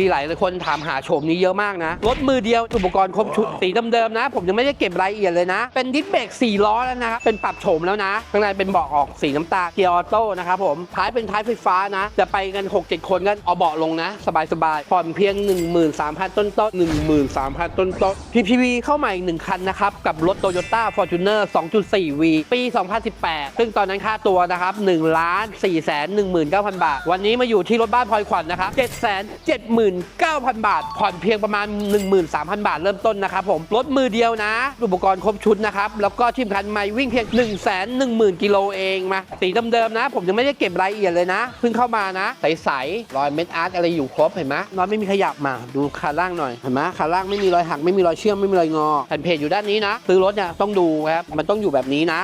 มีหลายคนถามหาโฉมนี้เยอะมากนะ รถมือเดียวอุปกรณ์ครบชุดสีเดิมๆนะ ผมยังไม่ได้เก็บรายละเอียดเลยนะ เป็นดิสเบรก4ล้อแล้วนะครับ เป็นปรับโฉมแล้วนะ ข้างในเป็นเบาะออกสีน้ำตาลเกียร์ออโต้นะครับผมท้ายเป็นท้ายไฟฟ้านะ จะไปกัน 6-7 คนก็เอาเบาะลงนะ สบายๆผ่อนเพียง 13,000 ต้นต้นๆ13,000 ต้นต้นๆ PPV เข้าใหม่อีกหนึ่งคันนะครับ กับรถ Toyota Fortuner 2.4V ปี 2018 ซึ่งตอนนั้นค่าตัวนะครับ1ล้าน4 1 9 0 0 0 บาท วันนี้มาอยู่ที่รถบ้านพลอยขวัญนะครับ7 7 9 0 0 0 บาท ผ่อนเพียงประมาณ 13,000 บาทเริ่มต้นนะครับผมรถมือเดียวนะ อุปกรณ์ครบชุดนะครับ แล้วก็ที่สำคัญไม่วิ่งเพียง 1 1 0 0 0 0 กิโลเองมาสีเดิมๆนะ ผมยังไม่ได้เก็บรายละเอียดเลยนะ เพิ่งเข้ามานะ ใสๆรอยเม็ดอาร์ตอะไรอยู่ครบเห็นไหมน้อยไม่มีขยับมาดูขาล่างหน่อยเห็นไหมขาล่างไม่มีรอยหักไม่มีรอยเชื่อมไม่มีรอยงอแผ่นเพจอยู่ด้านนี้นะซื้อรถเนี่ยต้องดูครับมันต้องอยู่แบบนี้นะ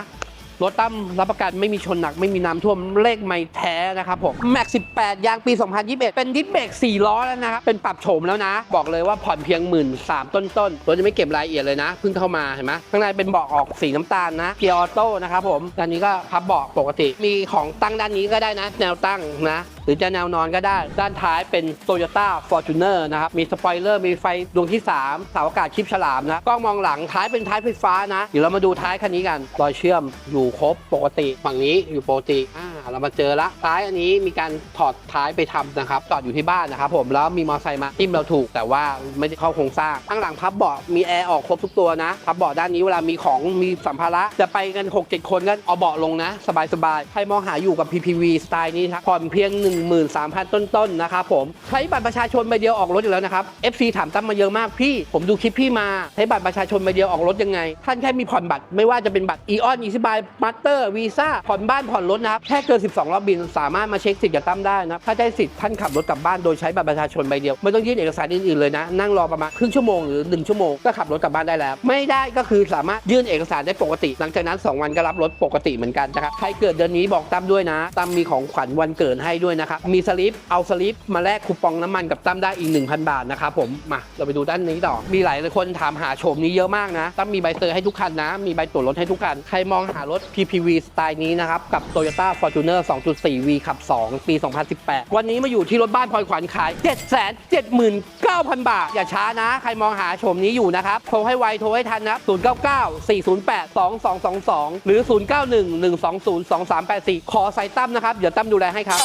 รถตั้มรับประกันไม่มีชนหนักไม่มีน้ำท่วมเลขไม่แท้นะครับผมแม็ก18 ยางปี 2021 เป็นดิสเบรก4ล้อแล้วนะครับ เป็นปรับโฉมแล้วนะ บอกเลยว่าผ่อนเพียง1 3ื่นต้นต้นๆรถจะไม่เก็บรายละเอียดเลยนะ เพิ่งเข้ามาเห็นไหมข้างในเป็นเบาะออกสีน้ำตาลนะเกียร์ออโต้นะครับผมด้านนี้ก็พับเบาะปกติ มีของตั้งด้านนี้ก็ได้นะ แนวตั้งนะ รือจะแนวนอนก็ได้ ด้านท้ายเป็น Toyota Fortuner นะครับ มีสปอยเลอร์มีไฟดวงที่ 3 เสาอากาศชิปฉลามนะ กล้องมองหลังท้ายเป็นท้ายไฟฟ้านะ เดี๋ยวเรามาดูท้ายคันนี้กัน รอยเชื่อมอยู่ครบปกติ ฝั่งนี้อยู่ปกติอ่าเรามาเจอละท้ายอันนี้มีการถอดท้ายไปทำนะครับ จอดอยู่ที่บ้านนะครับผม แล้วมีมอเตอร์ไซค์มาจิ้มเราถูก แต่ว่าไม่ได้เข้าโครงสร้าง ข้างหลังพับเบาะมีแอร์ออกครบทุกตัวนะ พับเบาะด้านนี้เวลามีของมีสัมภาระจะไปกัน6-7คนก็เอาเบาะลงนะ สบายๆใครมองหาอยู่กับ PPV สไตล์นี้ครับผ่อนเพียง13,000 ต้นๆนะครับผมใช้บัตรประชาชนใบเดียวออกรถอยู่แล้วนะครับ FC ถามตั้มมาเยอะมากพี่ ผมดูคลิปพี่มาใช้บัตรประชาชนใบเดียวออกรถยังไง ท่านแค่มีผ่อนบัตรไม่ว่าจะเป็นบัตร e อ n อีซิบายมาสเตอร์วีซ่าผ่อนบ้านผ่อนรถนะครับแค่เกิน 12 รอบบิน สามารถมาเช็คสิทธิ์กับตั้มได้นะถ้าได้สิทธิ์ท่านขับรถกลับบ้านโดยใช้บัตรประชาชนใบเดียวไม่ต้องยื่นเอกสารอื่นๆเลยนะนั่งรอประมาณครึ่งชั่วโมงหรือ1ชั่วโมงก็ขับรถกลับบ้านได้แล้ว ไม่ได้ก็คือสามารถยื่นเอกสารได้ปกติ หลังจากนั้น 2 วันก็รับรถปกติเหมือนกันนะครับใครเกิดเดือนนี้บอกตั้มด้วยนะตั้มมีของขวัญวันเกิดให้ด้วยนะครับมีสลิปเอาสลิปมาแลกคูปองน้ำมันกับตั้มได้อีก 1,000 บาทนะครับผมมาเราไปดูด้านนี้ต่อ มีหลายคนถามหาโฉมนี้เยอะมากนะตั้มมีใบเตอร์ให้ทุกคันนะ มีใบตรวจรถให้ทุกคัน ใครมองหารถ PPV สไตล์นี้นะครับ กับ Toyota Fortuner 2.4V ขับ 2 ปี 2018 วันนี้มาอยู่ที่รถบ้านพลอยขวัญขาย 779,000 บาท อย่าช้านะ ใครมองหาโฉมนี้อยู่นะครับโทรให้ไวโทรให้ทันนะ099 408 2222 หรือ 091 120 2384 ขอสายตั้มนะครับ เดี๋ยวตั้มดูแลให้ครับ